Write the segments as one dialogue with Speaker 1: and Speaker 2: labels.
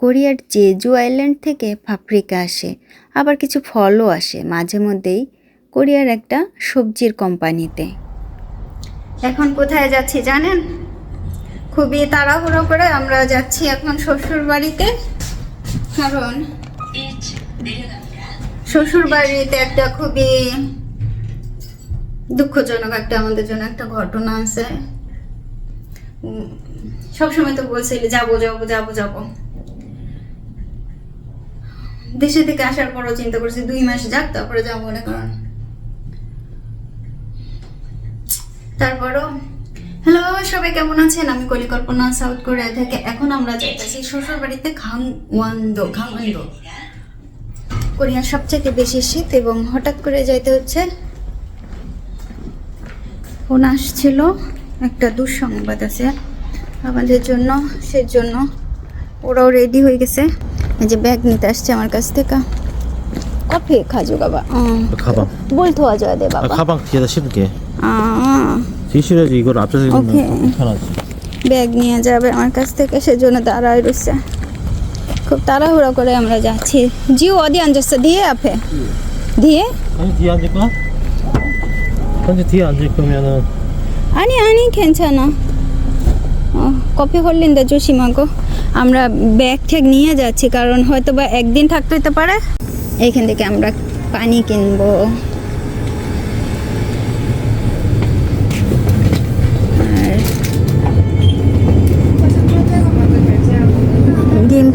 Speaker 1: কোরিয়ার Jeju island থেকে paprika আসে, আবার কিছু ফলও আসে, মাঝে মধ্যেই কোরিয়ার একটা সবজির কোম্পানিতে। এখন কোথায় যাচ্ছি জানেন? খুবই তাড়াহুড়ো করে আমরা যাচ্ছি এখন শ্বশুর বাড়িতে কারণ শ্বশুর বাড়িতে একটা খুবই দুঃখজনক একটা, আমাদের জন্য একটা ঘটনা আছে। সবসময় তো বলছিলি যাব যাব যাব যাব। দেশে থেকে আসার পরও চিন্তা করছি দুই মাস যাক তারপরে যাব মনে করেন তারপরও হ্যালো সবাই কেমন আছেন? আমি কলিকল্পনা সাউথ কোরিয়া থেকে। এখন আমরা যাইতেছি শ্বশুর বাড়িতে খাংওয়ান্দো খাংওয়ান্দো কোরিয়ার সবচেয়ে বেশি শীত এবং হঠাৎ করে যাইতে হচ্ছে। ফোন আসছিল একটা দুঃসংবাদ আছে। আমাদের জন্য সেজন্য ওরাও রেডি হয়ে গেছে। এই যে ব্যাগ নিতে আসছে আমার কাছ থেকে কফি খাজু বাবা
Speaker 2: 가방.
Speaker 1: বল থোয়া যায় দে
Speaker 2: 아,
Speaker 1: বাবা
Speaker 2: 가방 뒤에다 실을게.
Speaker 1: আহ,
Speaker 2: 뒤실어야지 이걸 앞에서
Speaker 1: 오케이.
Speaker 2: 입으면 편하지.
Speaker 1: ব্যাগ নিয়ে যাবে আমার কাছ থেকে সেজন্য দাঁড়ায় রয়েছে খুব তাড়াহুড়ো করে আমরা যাচ্ছি জিও অদি আনজস্ত দিয়ে আপে দিয়ে
Speaker 2: 아니 뒤에 앉을까? 현재 뒤에 앉을 거면은
Speaker 1: আনি আনি খেনছানা কফি হরলিন্দা জসিমাগো? আমরা ব্যাগ ঠ্যাগ নিয়ে যাচ্ছি, কারণ হয়তো বা একদিন থাকতে হতে পারে। এইখান থেকে আমরা পানি কিনবো।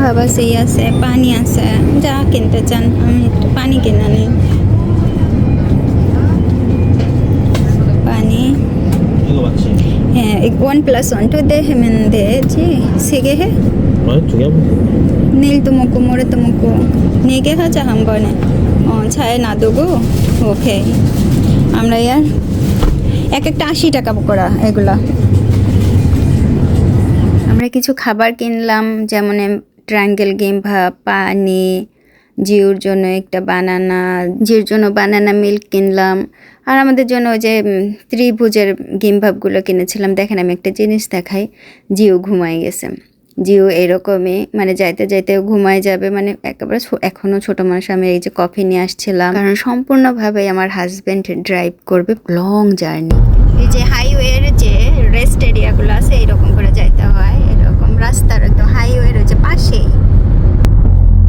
Speaker 1: ভাব আছে আছে, পানি আছে, যা কিনতে চান, আমি পানি কিনে নিই। वन प्लस
Speaker 2: वन टू दे हेमन दे जी सिगे
Speaker 1: है नील तुमको मोरे तुमको नीगे हा বনে। ও ছায় না দেবো ওকে। আমরা ইয়ার এক একটা আশি টাকা করা এগুলা। আমরা কিছু খাবার কিনলাম যেমন ট্রাঙ্গেল গেম্ভা পানি জিওর জন্য একটা বানানা জিওর জন্য বানানা মিল্ক কিনলাম। আর আমাদের জন্য ওই যে ত্রিভুজের গেম ভাবগুলো কিনেছিলাম। দেখেন, আমি একটা জিনিস দেখাই। জিও ঘুমাই গেছে। জিও এরকমই মানে যাইতে যাইতে ঘুমায় যাবে। মানে একেবারে এখনও এখনও ছোট মানুষ, আমি এই যে কফি নিয়ে আসছিলাম। কারণ সম্পূর্ণভাবে আমার হাজব্যান্ড ড্রাইভ করবে লং জার্নি এই যে হাইওয়ের যে রেস্ট এরিয়াগুলো আছে, এইরকম করে যাইতে হয়। এরকম রাস্তার তো হাইওয়ের যে পাশেই।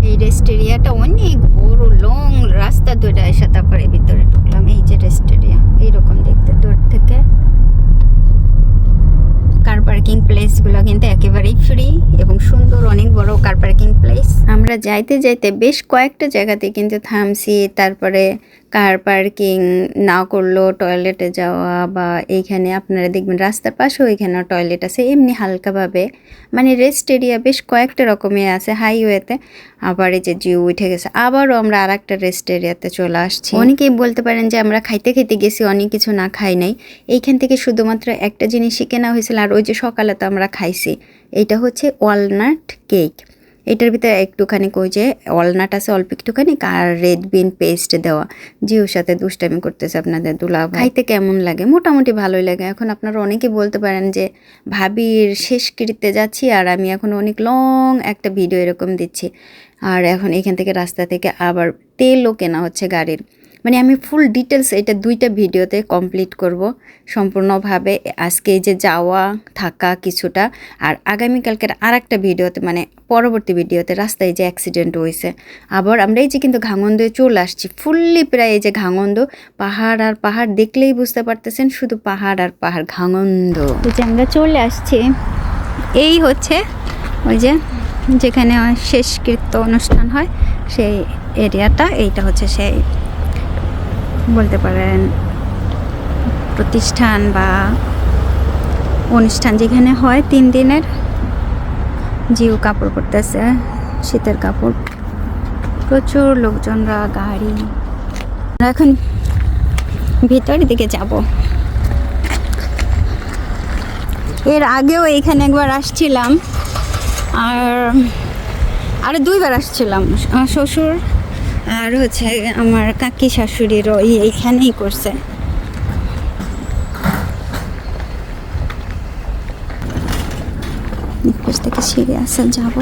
Speaker 1: এই রেস্ট এরিয়াটা অনেক বড় লং রাস্তা ধরে এসে তারপরে ভিতরে ঢুকলাম। এই যে রেস্ট এরিয়া এইরকম দেখতে দূর থেকে। কার পার্কিং প্লেসগুলো কিন্তু একেবারেই ফ্রি এবং সুন্দর, অনেক বড় কার পার্কিং প্লেস আমরা যাইতে যাইতে বেশ কয়েকটা জায়গাতে কিন্তু থামছি, তারপরে কার পার্কিং না করলেও টয়লেটে যাওয়া বা এইখানে আপনারা দেখবেন রাস্তার পাশেও এখানে টয়লেট আছে, এমনি হালকাভাবে। মানে রেস্ট এরিয়া বেশ কয়েকটা রকমের আছে হাইওয়েতে আবার এই যে জিও উঠে গেছে, আবারও আমরা আর একটা রেস্ট এরিয়াতে চলে আসছি। অনেকেই বলতে পারেন যে আমরা খাইতে খাইতে গেছি, অনেক কিছু না খাই নাই। এইখান থেকে শুধুমাত্র একটা জিনিসই কেনা হয়েছিল, আর ওই যে সকালে তো আমরা খাইছি এইটা হচ্ছে ওয়ালনাট কেক এটার ভিতরে একটুখানি কই যে অলনাট আছে, অল্প একটুখানি, আর রেড বিন পেস্ট দেওয়া। জিওর সাথে দুষ্টামি করতেছে আপনাদের দুলা খাইতে কেমন লাগে? মোটামুটি ভালোই লাগে। এখন আপনারা অনেকে বলতে পারেন যে, ভাবির শেষকৃত্যে যাচ্ছি, আর আমি এখন অনেক লং একটা ভিডিও এরকম দিচ্ছি। আর এখন এখান থেকে রাস্তা থেকে আবার তেলও কেনা হচ্ছে গাড়ির। মানে আমি ফুল ডিটেলস এটা দুইটা ভিডিওতে কমপ্লিট করব। সম্পূর্ণভাবে আজকে এই যে যাওয়া, থাকা কিছুটা আর আগামীকালকের আর একটা ভিডিওতে মানে পরবর্তী ভিডিওতে রাস্তায় যে অ্যাক্সিডেন্ট হয়েছে। আবার আমরা এই যে কিন্তু ঘাঙন্দে চলে আসছি ফুললি প্রায় এই যে ঘাঙন্দ, পাহাড় আর পাহাড় দেখলেই বুঝতে পারতেছেন, শুধু পাহাড় আর পাহাড়, ঘাঙন্দ। যে আমরা চলে আসছি, এই হচ্ছে ওই যে যেখানে শেষকৃত্য অনুষ্ঠান হয়, সেই এরিয়াটা এইটা হচ্ছে সেই বলতে পারেন, প্রতিষ্ঠান বা অনুষ্ঠান যেখানে হয় তিন দিনের, জিও কাপড় পরতেছে, শীতের কাপড়। প্রচুর লোকজনরা, গাড়ি। এখন ভিতরের দিকে যাব। এর আগেও এইখানে একবার আসছিলাম, আর আরও দুইবার আসছিলাম শ্বশুর আর হচ্ছে আমার কাকি শাশুড়িরও এইখানেই করছে। থেকে সিঁড়ি আসা যাব।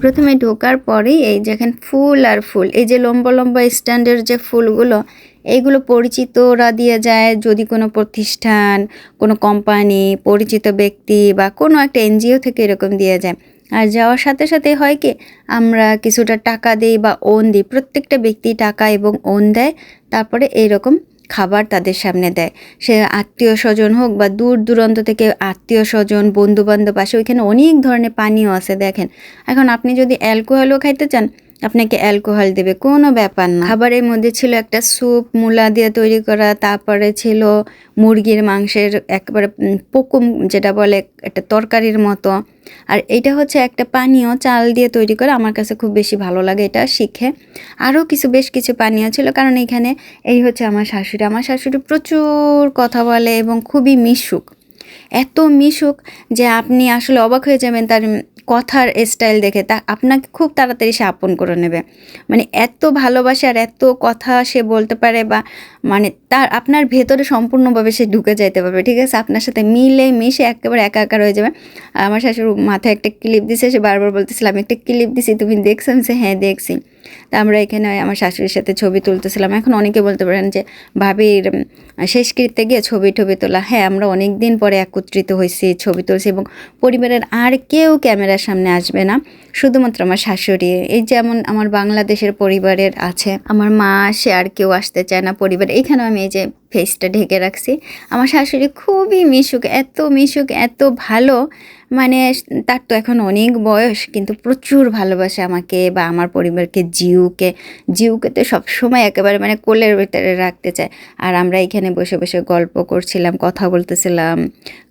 Speaker 1: প্রথমে ঢোকার পরেই এই যেখানে ফুল আর ফুল, এই যে লম্বা লম্বা স্ট্যান্ডের যে ফুলগুলো, এইগুলো পরিচিতরা দিয়ে যায়। যদি কোনো প্রতিষ্ঠান, কোনো কোম্পানি, পরিচিত ব্যক্তি বা কোনো একটা এনজিও থেকে এরকম দিয়ে যায়। আর যাওয়ার সাথে সাথে হয় কি, আমরা কিছুটা টাকা দিই বা ওন দিই, প্রত্যেকটা ব্যক্তি টাকা এবং ওন দেয়, তারপরে এইরকম খাবার তাদের সামনে দেয়। সে আত্মীয় স্বজন হোক বা দূর দূরান্ত থেকে আত্মীয় স্বজন, বন্ধুবান্ধব আসে, ওইখানে অনেক ধরনের পানীয় আছে, দেখেন। এখন আপনি যদি অ্যালকোহলও খাইতে চান আপনাকে অ্যালকোহল দেবে, কোনো ব্যাপার না। খাবারের মধ্যে ছিল একটা স্যুপ, মূলা দিয়ে তৈরি করা, তারপরে ছিল মুরগির মাংসের একবারে পোকুম যেটা বলে একটা তরকারির মতো। আর এটা হচ্ছে একটা পানীয় চাল দিয়ে তৈরি করা, আমার কাছে খুব বেশি ভালো লাগে এটা শিখে। আরও কিছু, বেশ কিছু পানীয় ছিল, কারণ এখানে এই হচ্ছে আমার শাশুড়ি। আমার শাশুড়ি প্রচুর কথা বলে এবং খুবই মিশুক। এত মিশুক যে আপনি আসলে অবাক হয়ে যাবেন তার কথার স্টাইল দেখে, তা আপনাকে খুব তাড়াতাড়ি সে আপন করে নেবে। মানে এত ভালোবাসে আর এত কথা সে বলতে পারে বা মানে তার, আপনার ভেতরে সম্পূর্ণভাবে সে ঢুকে যাইতে পারবে, ঠিক আছে? আপনার সাথে মিলে মিশে একেবারে একা একা হয়ে যাবে। আর আমার শাশুড়ি মাথায় একটা ক্লিপ দিছে, সে বারবার বলতেছিল, আমি একটা ক্লিপ দিছি, তুমি দেখছ? আমি হ্যাঁ দেখছি। তা আমরা এখানে আমার শাশুড়ির সাথে ছবি তুলতেছিলাম। এখন অনেকে বলতে পারেন যে, ভাবির শেষকৃত্যে গিয়ে ছবি টবি তোলা। হ্যাঁ আমরা অনেক দিন পরে একত্রিত হয়েছি, ছবি তুলছি এবং পরিবারের আর কেউ ক্যামেরার সামনে আসবে না। শুধুমাত্র আমার শাশুড়ি। এই যেমন আমার বাংলাদেশের পরিবারের আছে, আমার মা, সে আর কেউ আসতে চায় না পরিবার। এখানেও আমি এই যে ফেসটা ঢেকে রাখছি। আমার শাশুড়ি খুবই মিশুক, এত মিশুক, এত ভালো। মানে তার তো এখন অনেক বয়স, কিন্তু প্রচুর ভালোবাসে আমাকে বা আমার পরিবারকে জিউকে। জিউকে তো সবসময় একেবারে মানে কোলের ভেতরে রাখতে চায়। আর আমরা এখানে বসে বসে গল্প করছিলাম, কথা বলতেছিলাম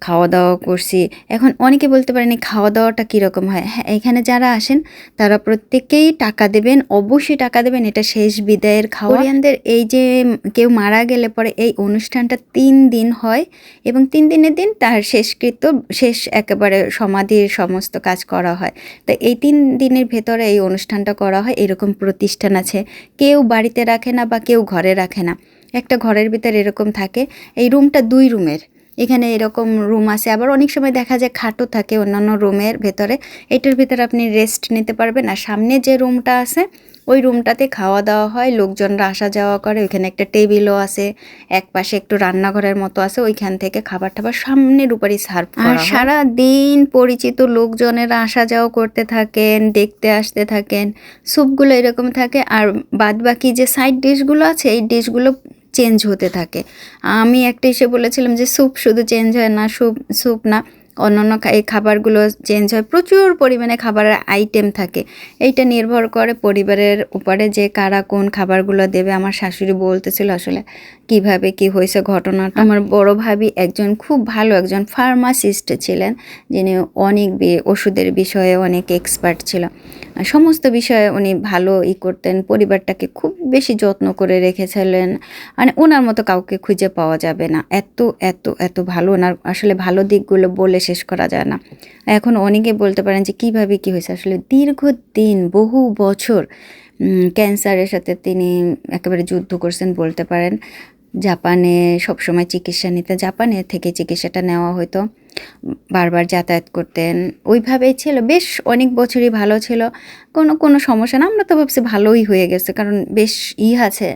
Speaker 1: খাওয়া দাওয়া করছি। এখন অনেকে বলতে পারেন খাওয়া দাওয়াটা কীরকম হয়। হ্যাঁ এখানে যারা আসেন, তারা প্রত্যেকেই টাকা দেবেন, অবশ্যই টাকা দেবেন। এটা শেষ বিদায়ের খাওয়ারিয়ানদের এই যে কেউ মারা গেলে পরে এই অনুষ্ঠানটা তিন দিন হয় এবং তিন দিনের দিন তার শেষকৃত্য, শেষ একেবারে সমাধির সমস্ত কাজ করা হয়। তো এই তিন দিনের ভেতরে এই অনুষ্ঠানটা করা হয়, এরকম প্রতিষ্ঠান আছে। কেউ বাড়িতে রাখে না বা কেউ ঘরে রাখে না। একটা ঘরের ভিতরে এরকম থাকে, এই রুমটা দুই রুমের। এখানে এরকম রুম আছে, আবার অনেক সময় দেখা যায় খাটও থাকে অন্যান্য রুমের ভেতরে। এটার ভিতরে আপনি রেস্ট নিতে পারবেন। আর সামনে যে রুমটা আছে ওই রুমটাতে খাওয়া দাওয়া হয় লোকজনরা আসা যাওয়া করে ওইখানে একটা টেবিলও আছে এক পাশে একটু রান্নাঘরের মতো আছে ওইখান থেকে খাবার টাবার সামনের উপরই সার্ভ আর সারা দিন পরিচিত লোকজনেরা আসা যাওয়া করতে থাকেন দেখতে আসতে থাকেন স্যুপগুলো এরকম থাকে আর বাদ বাকি যে সাইড ডিশগুলো আছে এই ডিশগুলো চেঞ্জ হতে থাকে। আমি একটা এসে বলেছিলাম যে স্যুপ শুধু চেঞ্জ হয় না স্যুপ স্যুপ না। অন্যান্য এই খাবারগুলো চেঞ্জ হয়। প্রচুর পরিমাণে খাবারের আইটেম থাকে। এইটা নির্ভর করে পরিবারের উপরে যে কারা কোন খাবারগুলো দেবে। আমার শাশুড়ি বলতেছিল আসলে কীভাবে কি হয়েছে ঘটনাটা? আমার বড় ভাবি একজন খুব ভালো একজন ফার্মাসিস্ট ছিলেন, যিনি অনেক ওষুধের বিষয়ে অনেক এক্সপার্ট ছিল। সমস্ত বিষয়ে উনি ভালো ই করতেন, পরিবারটাকে খুব বেশি যত্ন করে রেখেছিলেন। মানে ওনার মতো কাউকে খুঁজে পাওয়া যাবে না। এত এত এত ভালো ওনার আসলে ভালো দিকগুলো বলে শেষ করা যায় না। এখন অনেকে বলতে পারেন যে, কীভাবে কি হয়েছে? আসলে দীর্ঘদিন, বহু বছর ক্যান্সারের সাথে তিনি একেবারে যুদ্ধ করছেন বলতে পারেন। জাপানে সবসময় চিকিৎসা নিতে জাপানে থেকে চিকিৎসাটা নেওয়া হতো বারবার যাতায়াত করতেন। ওইভাবেই ছিল। বেশ অনেক বছরই ভালো ছিল। কোনো কোনো সমস্যা না। আমরা তো ভাবছি ভালোই হয়ে গেছে। কারণ বেশ ই আছে।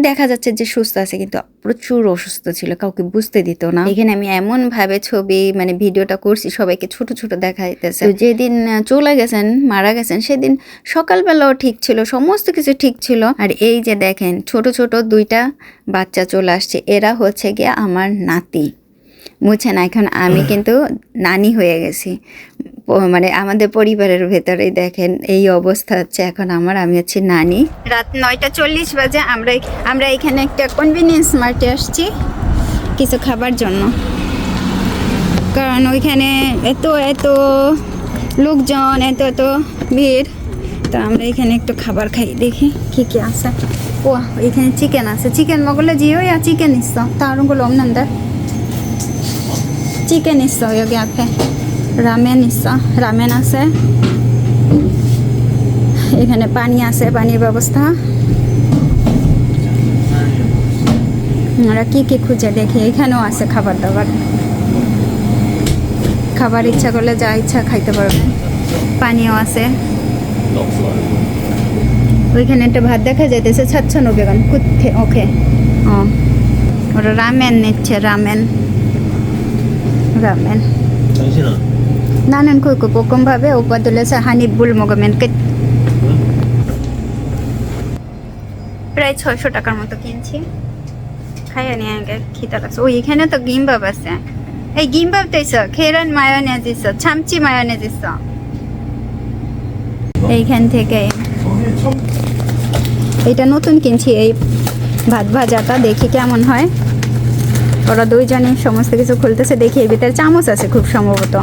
Speaker 1: দেখা যাচ্ছে যে সুস্থ আছে কিন্তু প্রচুর অসুস্থ ছিল। কাউকে বুঝতে দিত না। এখানে আমি এমনভাবে ছবি মানে ভিডিওটা করছি, সবাইকে ছোট ছোট দেখাইতেছে। যেদিন চলে গেছেন, মারা গেছেন, সেদিন সকালবেলাও ঠিক ছিল। সমস্ত কিছু ঠিক ছিল। আর এই যে দেখেন, ছোট ছোট দুইটা বাচ্চা চলে আসছে। এরা হচ্ছে গিয়ে আমার নাতি। বুঝছেন এখন আমি কিন্তু নানি হয়ে গেছি। মানে আমাদের পরিবারের ভেতরে দেখেন এই অবস্থা হচ্ছে এখন আমার আমি হচ্ছে নানি। রাত নয়টা চল্লিশ বাজে আমরা আমরা এখানে একটা কনভিনিয়েন্স মার্টে আসছি কিছু খাবার জন্য। কারণ ওইখানে এত এত লোকজন এত এত ভিড়। তো আমরা এখানে একটু খাবার খাই দেখি কি কি আছে। ও এখানে চিকেন আছে। চিকেন মগলে জিও ইয়া চিকেন ইস তারগুলো omnämnder চিকেন ইস jag আপে রামেন ইস রামেন আছে। এখানে পানি আছে পানির ব্যবস্থা আমরা কি কি খুঁজে দেখি, এখানেও আছে খাবার দাবার। খাবার ইচ্ছা করলে যা ইচ্ছা খাইতে পারবেন পানিও আছে।
Speaker 3: ওইখানে একটা ভাত দেখা যাইতেছে সাতশো নব্বই গ্রাম কুত্থে ওকে ও। ওরা রামেন নিচ্ছে, ramen. ramen. Ano sila? Nanan ko ko kumbabe o padula sa Hanibul প্রায় ছয়শো টাকার মতো কিনছি। খাইয়া নিয়ে আগে খিদা লাগছে। ওই এখানে তো গিমবাব আছে। এই গিমবাব তো ইস খেরান মায়োনেজ ইস ছামচি মায়োনেজ ইস এইখান থেকে এটা নতুন কিনছি এই ভাত ভাজাটা দেখি কেমন হয়। ওরা দুইজনে সমস্ত কিছু খুলতেছে দেখি এর ভিতরে চামচ আছে খুব সম্ভবত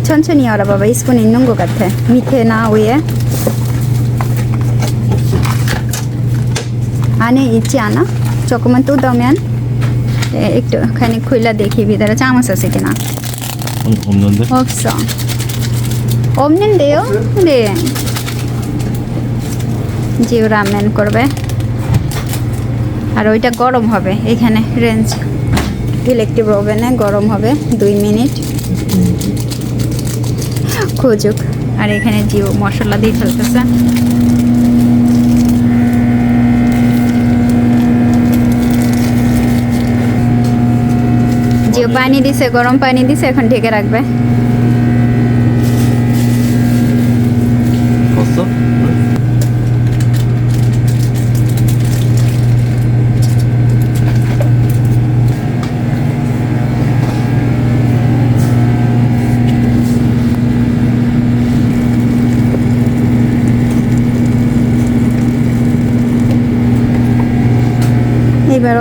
Speaker 3: 천천히 열어 봐봐 이 스푼 있는 것 같아 밑에나 위에 안에 있지 않아? 조금만 뜯으면 예, একটুখানি খুলে দেখি ভিতরে চামচ আছে কিনা
Speaker 2: 없는데?
Speaker 3: 없어 없는데요? 네 জিও রামেন করবে আর ওইটা গরম হবে, এখানে রেঞ্জ ইলেকট্রিক ওভেনে গরম হবে দুই মিনিট। খুঁজুক, আর এখানে জিও মশলা দিয়ে ফেলতেছে। জিও পানি দিছে, গরম পানি দিছে, এখন ঢেকে রাখবে।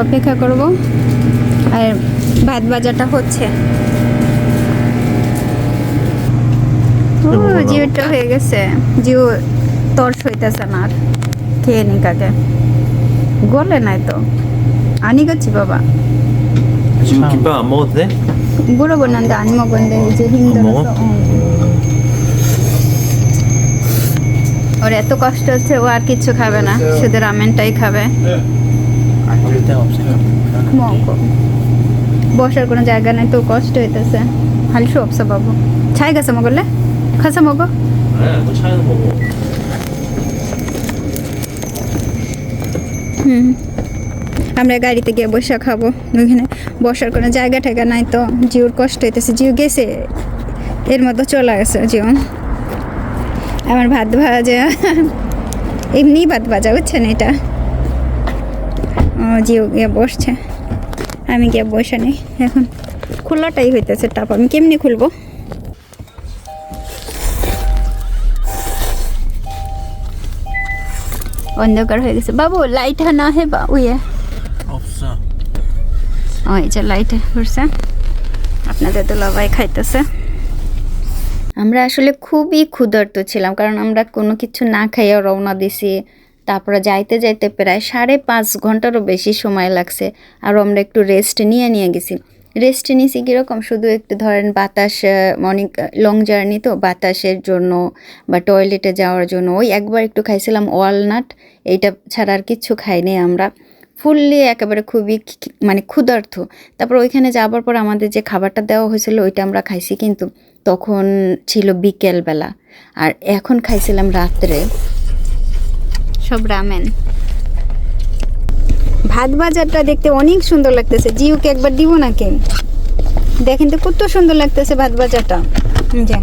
Speaker 3: অপেক্ষা করব আর ভাত ভাজাটা হচ্ছে ও জিওটা হয়ে গেছে জিও তর্স হইতেছে না আর খেয়ে নি কাকে গলে নাই তো আনি গেছি বাবা
Speaker 2: 지금 김밥 안 먹어도 돼?
Speaker 3: 물어보는데 안 먹었는데 이제
Speaker 2: 먹어?
Speaker 3: 힘들어서 어. ওর এত কষ্ট হচ্ছে ও আর কিছু খাবে না শুধু রামেনটাই খাবে বসার কোনো জায়গা নাই তো কষ্ট হইতেছে। হালসু সব বাবু ছাই গেছে মগলে খাসা মগ হুম। আমরা গাড়িতে গিয়ে বসে খাব। ওইখানে বসার কোনো জায়গা ঠেকা নাই তো। জিওর কষ্ট হইতেছে। জিও গেছে। এর মতো চলে গেছে জিও আমার ভাত ভাজা। এমনি ভাত ভাজা বুঝছেন এটা? জিও গিয়ে বসছে। আমি গিয়ে বসে নেই এখন খোলাটাই হইতেছে টাপ আমি কেমনি খুলবো? অন্ধকার হয়ে গেছে। বাবু লাইট না হে বা উইয়ে।
Speaker 2: 없어.
Speaker 3: ও এই যে লাইটে ঘুরছে। আপনাদের দুলাভাই খাইতেছে। আমরা আসলে খুবই ক্ষুধার্ত ছিলাম কারণ আমরা কোনো কিছু না খাইয়া রওনা দিছি। তারপরে যাইতে যাইতে প্রায় সাড়ে পাঁচ ঘন্টারও বেশি সময় লাগছে। আর আমরা একটু রেস্ট নিয়ে নিয়ে গেছি। রেস্ট নিয়েছি কীরকম? শুধু একটু ধরেন বাতাস অনেক লং জার্নি তো, বাতাসের জন্য বা টয়লেটে যাওয়ার জন্য। ওই একবার একটু খাইছিলাম ওয়ালনাট এইটা ছাড়া আর কিচ্ছু খাইনি আমরা। ফুললি একেবারে খুবই মানে ক্ষুধার্ত। তারপর ওইখানে যাবার পর আমাদের যে খাবারটা দেওয়া হয়েছিল, ওইটা আমরা খাইছি কিন্তু তখন ছিল বিকেলবেলা। আর এখন খাইছিলাম রাত্রে। সব রামেন ভাত বাজারটা দেখতে অনেক সুন্দর লাগতেছে। জিওকে একবার দিব নাকি? দেখেন তো কত সুন্দর লাগতেছে ভাত বাজারটা। যে।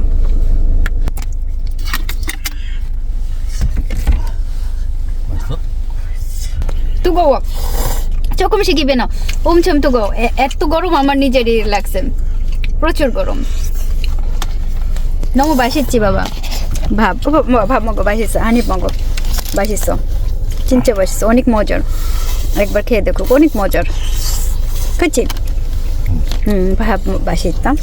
Speaker 3: তুগো চকম শিখিবে না। উমছম তো গো এত গরম আমার নিজেরই লাগছে। প্রচুর গরম। নমো বাসেছি বাবা। ভাব ভাব মগ বাসেছে হানি মগ। বাসিসো। চিনচে বাইশিশো অনেক মজার। একবার খেয়ে দেখুক অনেক মজার। খাচ্ছি হুম বাসিতাম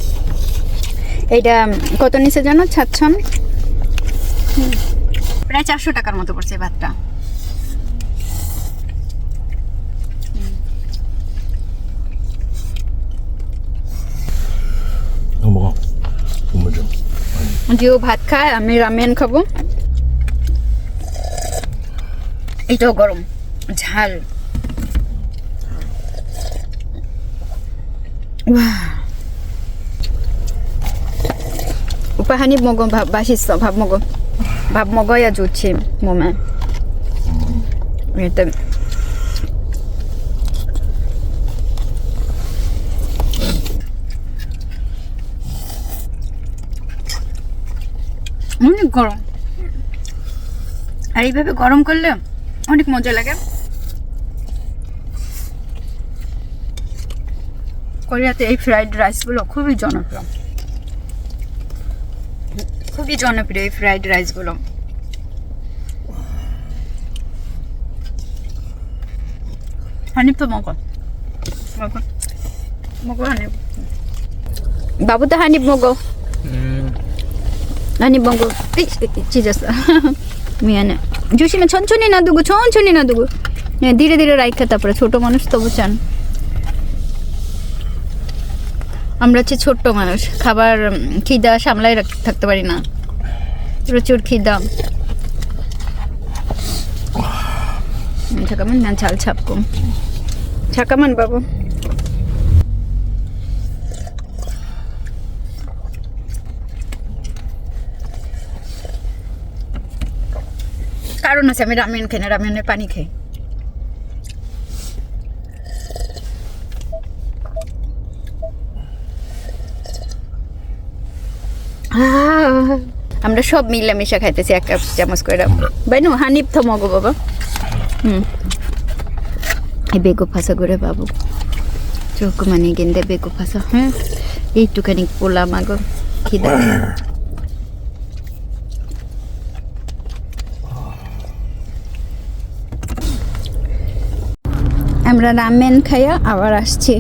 Speaker 3: এইটা কত নিচে জানো? ছাড়ছন প্রায় চারশো টাকার মতো পড়ছে ভাতটা। যেও। ভাত খায় আমি রামেন খাব। এটাও গরম ঝাল। উপাহানি মগ বাসিস ভাব মগ। ভাব মগই আজছি মোমে। এটা অনেক গরম। আর এইভাবে গরম করলে অনেক মজা লাগে। কোরিয়াতে এই ফ্রাইড রাইসগুলো খুবই জনপ্রিয়। খুবই জনপ্রিয় এই ফ্রাইড রাইসগুলো হানিফ তো মগল মগল মগল হানিফ। বাবু তো হানিফ মগল হানিফ মগল চিজ আছে মিয়া জুসিমা, ছনছনি না দুগু, ছনছনি না দুগু। হ্যাঁ, ধীরে ধীরে রাইখা তারপরে ছোট মানুষ তবু চান। আমরা হচ্ছে ছোট্ট মানুষ, খাবার খিদা সামলায় থাকতে পারি না। প্রচুর খিদা। ঝাকামান না ঝাল ছাপকুম। ঝাকামান, বাবু। কারণ আছে, আমি রামেন খাই, না রামেনের পানি খাই। আমরা সব মিলামিশা খাইতেছি, এক কাপ চামচ করে বাইনু হানিপ থমগো বাবা। হুম। বেগো ফাঁসা করে বাবু। চোখ মানে গেন্দে বেগো ফাঁসা হ্যাঁ এইটুখানি পোলাম আগো খিদা। আমরা রামেন খাইয়া আবার আসছি।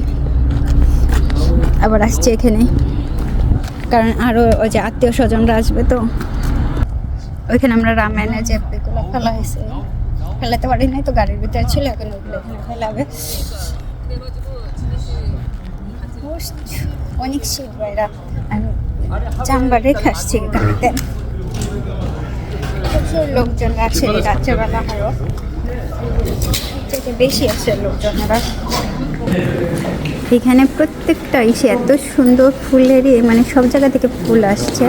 Speaker 3: আবার আসছি এখানে। কারণ আরও ওই যে আত্মীয় স্বজনরা আসবে তো। ওইখানে আমরা রামেনের যে এগুলো ফেলা হয়েছে। ফেলাতে পারি নাই তো, গাড়ির ভিতরে ছিল, এখন ওগুলো এখানে ফেলাবে অনেক শীত বাইরা রেখে আসছি গাড়িতে। প্রচুর লোকজন এই রাত্রেবেলা আরও বেশি লোকজনেরা। এখানে প্রত্যেকটা ইসে এত সুন্দর ফুলেরই মানে সব জায়গা থেকে ফুল আসছে।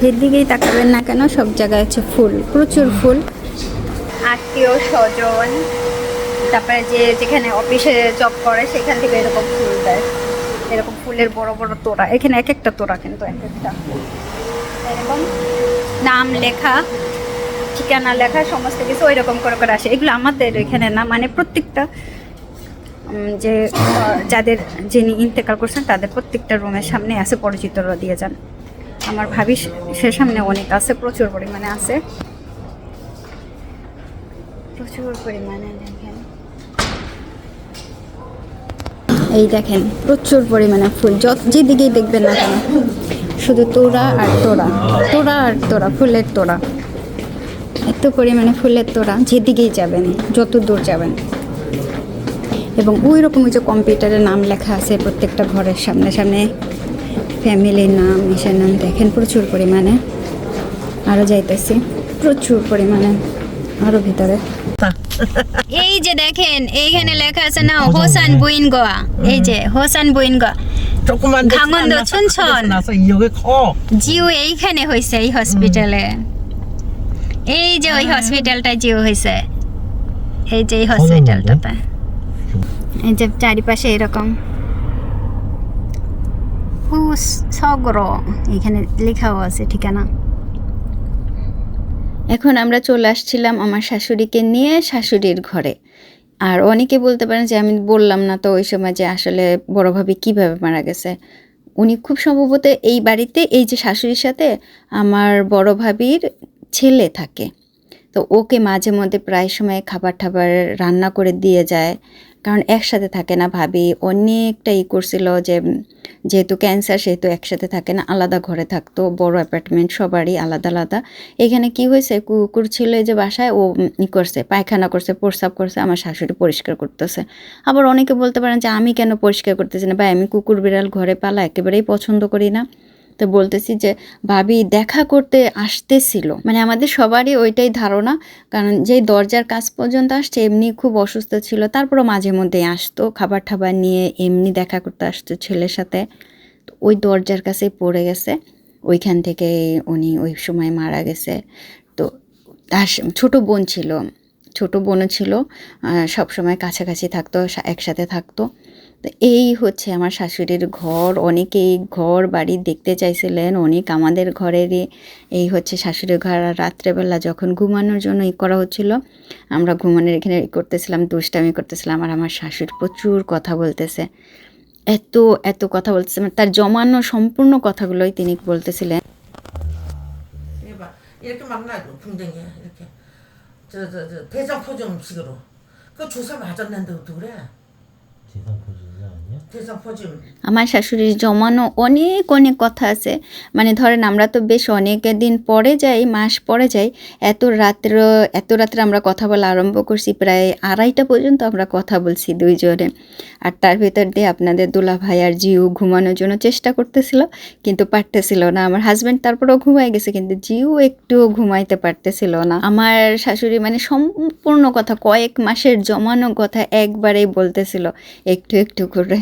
Speaker 3: যেদিকেই তাকাবেন না কেন, সব জায়গায় আছে ফুল, প্রচুর ফুল। আত্মীয় স্বজন, তারপরে যে যেখানে অফিসে জব করে, সেখান থেকে এরকম ফুল দেয়। এরকম ফুলের বড় বড় তোড়া। এখানে এক একটা তোড়া কিন্তু এক একটা। এরকম নাম লেখা। ঠিকানা, লেখা, সমস্ত কিছু ওই রকম করে করে আসে। এগুলো আমাদের এখানে না মানে প্রত্যেকটা যে যাদের যিনি ইন্তেকাল করছেন, তাদের প্রত্যেকটা রুমের সামনে আছে পরিচিতরা দিয়ে যান। আমার ভাবি সে- সামনে অনেক আছে, প্রচুর পরিমাণে আছে। প্রচুর পরিমাণে এই দেখেন, প্রচুর পরিমাণে ফুল। যত যেদিকেই দেখবেন না কেন, শুধু তোড়া আর তোড়া তোড়া আর তোরা, ফুলের তোড়া এত পরিমাণে ফুলের তোড়া যেদিকেই যাবেন যত দূর যাবেন এবং ওই রকম ওই যে কম্পিউটারে নাম লেখা আছে প্রত্যেকটা ঘরের সামনে সামনে ফ্যামিলির নাম ইসের নাম দেখেন প্রচুর পরিমাণে আরও যাইতেছি প্রচুর পরিমাণে আরও ভিতরে এই যে দেখেন এইখানে লেখা আছে না হোসান বুইন গোয়া এই যে হোসান বুইন গোয়া
Speaker 4: 조그만 데
Speaker 3: 강원도
Speaker 4: 나서
Speaker 3: 춘천.
Speaker 4: 크게서 나서 여기 커.
Speaker 3: জিও এইখানে হয়েছে এই হসপিটালে এই যে ওই হসপিটালটা জিও হয়েছে। এই যে এই হসপিটালটাতে এই যে চারিপাশে এরকম। সগর। এখানে লেখাও আছে ঠিকানা। এখন আমরা চলে আসছিলাম আমার শাশুড়িকে নিয়ে শাশুড়ির ঘরে। আর অনেকে বলতে পারেন যে আমি বললাম না তো ওই সময় যে আসলে বড় ভাবি কীভাবে মারা গেছে। উনি খুব সম্ভবত এই বাড়িতে এই যে শাশুড়ির সাথে আমার বড় ভাবির ছেলে থাকে। তো ওকে মাঝে মধ্যে প্রায় সময় খাবার টাবার রান্না করে দিয়ে যায়। কারণ একসাথে থাকে না ভাবি। অনেকটা ই করছিল যে, যেহেতু ক্যান্সার সেহেতু একসাথে থাকে না, আলাদা ঘরে থাকতো, বড় অ্যাপার্টমেন্ট সবারই আলাদা আলাদা। এখানে কি হয়েছে? কুকুর ছিল যে বাসায়, ও ই করছে, পায়খানা করছে, প্রস্রাব করছে, আমার শাশুড়ি পরিষ্কার করতেছে। আবার অনেকে বলতে পারেন যে, আমি কেন পরিষ্কার করতেছি না? ভাই, আমি কুকুর বিড়াল ঘরে পালা, একেবারেই পছন্দ করি না। তো বলতেছি যে, ভাবি, দেখা করতে আসতেছিল। মানে আমাদের সবারই ওইটাই ধারণা। কারণ যেই দরজার কাছ পর্যন্ত আসছে, এমনি খুব অসুস্থ ছিল। তারপরও মাঝে মধ্যে আসতো খাবার টাবার নিয়ে এমনি দেখা করতে আসতো ছেলের সাথে। তো ওই দরজার কাছেই পড়ে গেছে।
Speaker 1: ওইখান থেকে উনি ওই সময় মারা গেছে। তো তার ছোট বোন ছিল। ছোট বোনও ছিল। সব সময় কাছাকাছি থাকতো একসাথে থাকতো। তো এই হচ্ছে আমার শাশুড়ির ঘর অনেকেই ঘর বাড়ি দেখতে চাইছিলেন অনেক আমাদের ঘরেরই এই হচ্ছে শাশুড়ির ঘর আর রাত্রেবেলা যখন ঘুমানোর জন্য ই করা হচ্ছিল আমরা ঘুমানোর এখানে ই করতেছিলাম দুষ্টামি করতেছিলাম আর আমার শাশুড়ি প্রচুর কথা বলতেছে এত এত কথা বলতেছে মানে তার জমানো সম্পূর্ণ কথাগুলোই তিনি বলতেছিলেন
Speaker 5: 이봐 이렇게 막 나죠 궁뎅이 이렇게 저 저 저 대상포점식으로 그 주사 맞았는데 어떡래
Speaker 2: 지상 포즈는 아니야?
Speaker 5: 대상포점
Speaker 1: আমার শাশুড়ির জমানো অনেক অনেক কথা আছে। মানে ধরেন আমরা তো বেশ অনেক দিন পরে যাই, মাস পরে যাই, এত রাত্র, এত রাত্রে আমরা কথা বলা আরম্ভ করছি, প্রায় আড়াইটা পর্যন্ত আমরা কথা বলছি দুইজনে। আর তার ভিতর দিয়ে আপনাদের দুলা ভাই আর জিউ ঘুমানোর জন্য চেষ্টা করতেছিল, কিন্তু পারতেছিল না। আমার হাজব্যান্ড তারপরেও ঘুমাই গেছে, কিন্তু জিউ একটুও ঘুমাইতে পারতেছিল না। আমার শাশুড়ি মানে সম্পূর্ণ কথা, কয়েক মাসের জমানো কথা একবারেই বলতেছিল, একটু একটু করে।